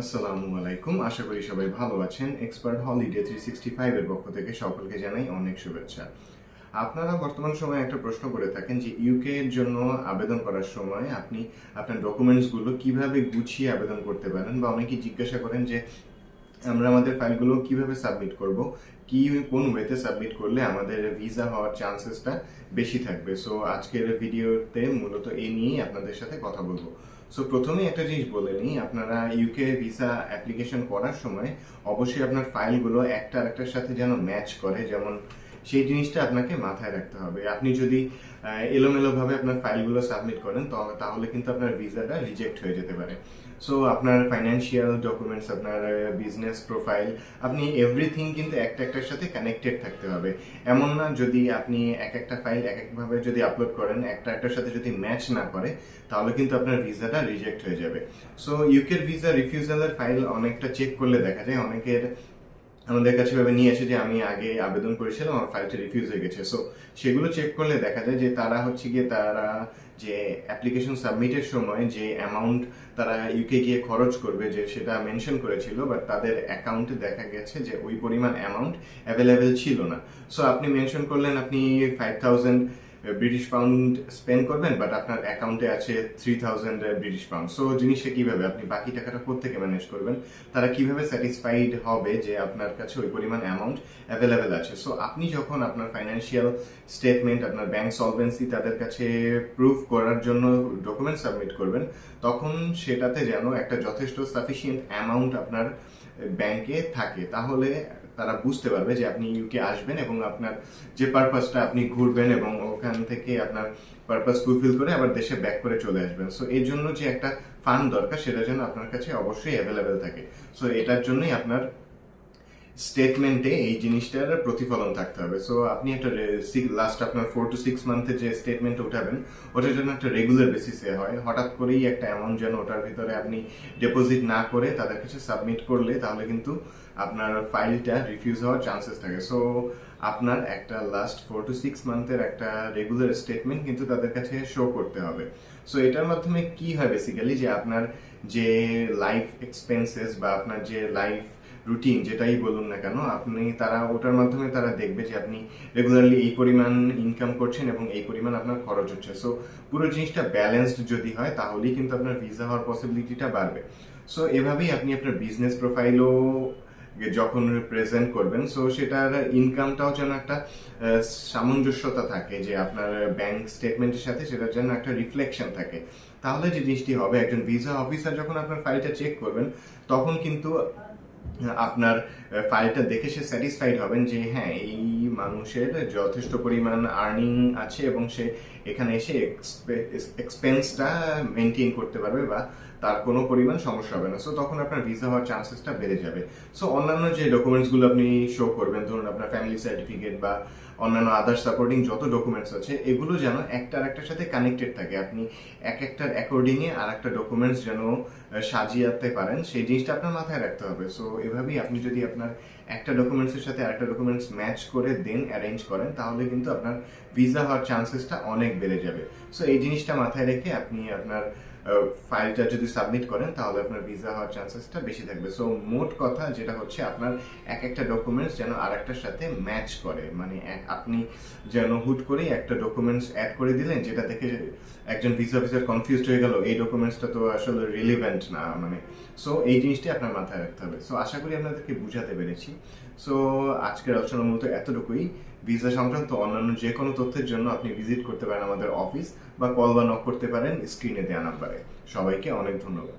আসসালামু আলাইকুম। আশা করি সবাই ভালো আছেন। এক্সপার্ট হলিডে থ্রি সিক্সটি ফাইভের পক্ষ থেকে সকলকে জানাই অনেক শুভেচ্ছা। আপনারা বর্তমান সময়ে একটা প্রশ্ন করে থাকেন যে ইউকে এর জন্য আবেদন করার সময় আপনি আপনার ডকুমেন্টসগুলো কীভাবে গুছিয়ে আবেদন করতে পারেন বা অনেকেই জিজ্ঞাসা করেন যে, আমরা আমাদের ফাইলগুলো কীভাবে সাবমিট করব? কি, কোন ওয়েতে সাবমিট করলে আমাদের ভিসা হওয়ার চান্সেসটা বেশি থাকবে? সো আজকের ভিডিওতে মূলত এই নিয়েই আপনাদের সাথে কথা বলব। সো প্রথমে একটা জিনিস বলে নিই, আপনারা ইউকে ভিসা অ্যাপ্লিকেশন করার সময় অবশ্যই আপনার ফাইলগুলো একটা আরেকটার সাথে যেন ম্যাচ করে, যেমন সেই জিনিসটা আপনাকে মাথায় রাখতে হবে। আপনি যদি এলোমেলোভাবে আপনার ফাইলগুলো সাবমিট করেন তাহলে কিন্তু আপনার ভিসাটা রিজেক্ট হয়ে যেতে পারে। সো আপনার ফাইন্যান্সিয়াল ডকুমেন্টস আপনার বিজনেস প্রোফাইল আপনি এভরিথিং কিন্তু একটা একটার সাথে কানেক্টেড থাকতে হবে। এমন না যদি আপনি এক একটা ফাইল এক একভাবে যদি আপলোড করেন, একটা একটার সাথে যদি ম্যাচ না করে, তাহলে কিন্তু আপনার ভিসাটা রিজেক্ট হয়ে যাবে। সো ইউকের ভিসা রিফিউজালের ফাইল অনেকটা চেক করলে দেখা যায়, অনেকের আমাদের কাছে ভাবে নিয়ে আসে যে আমি আগে আবেদন করেছিলাম, আমার ফাইলটা রিফিউজ হয়ে গেছে। সো সেগুলো চেক করলে দেখা যায় যে তারা হচ্ছে গিয়ে তারা যে অ্যাপ্লিকেশন সাবমিটের সময় যে অ্যামাউন্ট তারা ইউকে গিয়ে খরচ করবে যে সেটা মেনশন করেছিল বাট তাদের অ্যাকাউন্টে দেখা গেছে যে ওই পরিমাণ অ্যামাউন্ট অ্যাভেলেবেল ছিল না। সো আপনি মেনশন করলেন, আপনি five thousand British pound spend করবেন বাট আপনার অ্যাকাউন্টে আছে three thousand British pound so জিনিসটা কীভাবে? আপনি বাকি টাকাটা কোথেকে ম্যানেজ করবেন? তারা কীভাবে স্যাটিসফাইড হবে যে আপনার কাছে ওই পরিমাণ অ্যামাউন্ট অ্যাভেলেবেল আছে? সো আপনি যখন আপনার ফাইন্যান্সিয়াল স্টেটমেন্ট আপনার ব্যাংক সলভেন্সি তাদের কাছে প্রুফ করার জন্য ডকুমেন্ট সাবমিট করবেন, তখন সেটাতে যেন একটা যথেষ্ট সাফিসিয়েন্ট অ্যামাউন্ট আপনার ব্যাংকে থাকে। তাহলে তারা বুঝতে পারবে যে আপনি ইউকে আসবেন এবং আপনার যে পারপাসটা আপনি ঘুরবেন এবং ওখান থেকে আপনার পারপাস ফুলফিল করে আবার দেশে ব্যাক করে চলে আসবেন। সো এর জন্য যে একটা ফান্ড দরকার, সেটা যেন আপনার কাছে অবশ্যই অ্যাভেলেবেল থাকে। সো এটার জন্যই আপনার স্টেটমেন্টে এই জিনিসটার প্রতিফলন থাকতে হবে। সো আপনি একটা লাস্ট আপনার ফোর টু সিক্স মান্থের যে স্টেটমেন্ট উঠাবেন, ওটার জন্য একটা রেগুলার বেসিসে হয়। হঠাৎ করেই একটা অ্যামাউন্ট যেন ওটার ভিতরে আপনি ডিপোজিট না করে তাদের কাছে সাবমিট করলে, তাহলে কিন্তু আপনার ফাইলটা রিফিউজ হওয়ার চান্সেস থাকে। সো আপনার একটা লাস্ট ফোর টু সিক্স মান্থের একটা রেগুলার স্টেটমেন্ট কিন্তু তাদের কাছে শো করতে হবে। সো এটার মাধ্যমে কি হয় বেসিক্যালি যে আপনার যে লাইফ এক্সপেন্সেস বা আপনার যে লাইফ রুটিন যেটাই বলুন না কেন, আপনি তারা, ওটার মাধ্যমে তারা দেখবে যে আপনি রেগুলারলি এই পরিমাণ ইনকাম করছেন এবং এই পরিমাণ আপনার খরচ হচ্ছে। সো পুরো জিনিসটা ব্যালেন্সড যদি হয়, তাহলেই কিন্তু আপনার ভিসা হওয়ার পসিবিলিটিটা বাড়বে। সো এভাবেই আপনি আপনার বিজনেস প্রোফাইলও যখন প্রেজেন্ট করবেন সো সেটার ইনকামটাও যেন একটা সামঞ্জস্যতা থাকে, যে আপনার ব্যাংক স্টেটমেন্টের সাথে সেটার যেন একটা রিফ্লেকশন থাকে। তাহলে যে জিনিসটি হবে, একজন ভিসা অফিসার যখন আপনার ফাইলটা চেক করবেন, তখন কিন্তু আপনার ফাইলটা দেখে সে স্যাটিসফাইড হবেন যে হ্যাঁ এই মানুষের যথেষ্ট পরিমাণ আর্নিং আছে এবং সে এখানে এসে এক্সপেন্সটা মেনটেন করতে পারবে বা তার কোনো পরিমাণ সমস্যা হবে না। সো তখন আপনার ভিসা হওয়ার চান্সেসটা বেড়ে যাবে। সো অন্যান্য যে ডকুমেন্টসগুলো আপনি শো করবেন, ধরুন আপনার ফ্যামিলি সার্টিফিকেট বা অন্যান্য আদার সাপোর্টিং যত ডকুমেন্টস আছে, এগুলো যেন একটা আর একটার সাথে কানেক্টেড থাকে। আপনি এক একটার অ্যাকর্ডিংয়ে আর একটা ডকুমেন্টস যেন সাজিয়ে সাজিয়াতে পারেন, সেই জিনিসটা আপনার মাথায় রাখতে হবে। সো এভাবেই আপনি যদি আপনার একটা ডকুমেন্টসের সাথে আরেকটা ডকুমেন্টস ম্যাচ করে দেন অ্যারেঞ্জ করেন, তাহলে কিন্তু আপনার ভিসা হওয়ার চান্সেসটা অনেক বেড়ে যাবে। সো এই জিনিসটা মাথায় রেখে আপনি আপনার ফাইলটা যদি সাবমিট করেন, তাহলে আপনার ভিসা হওয়ার চান্সেসটা বেশি থাকবে। সো মোট কথা যেটা হচ্ছে, আপনার এক একটা ডকুমেন্টস যেন আরেকটার সাথে ম্যাচ করে। মানে আপনি যেন হুট করেই একটা ডকুমেন্টস অ্যাড করে দিলেন, যেটা দেখে একজন ভিসা অফিসার কনফিউজ হয়ে গেল, এই ডকুমেন্টসটা তো আসলে রিলিভেন্ট না মানে। সো এই জিনিসটি আপনার মাথায় রাখতে হবে। সো আশা করি আপনাদেরকে বুঝাতে পেরেছি। সো আজকের আলোচনা মূলত এতটুকুই। ভিসা সংক্রান্ত অন্যান্য যে কোনো তথ্যের জন্য আপনি ভিজিট করতে পারেন আমাদের অফিস বা কল বা নক করতে পারেন স্ক্রিনে দেওয়া নাম্বারে। সবাইকে অনেক ধন্যবাদ।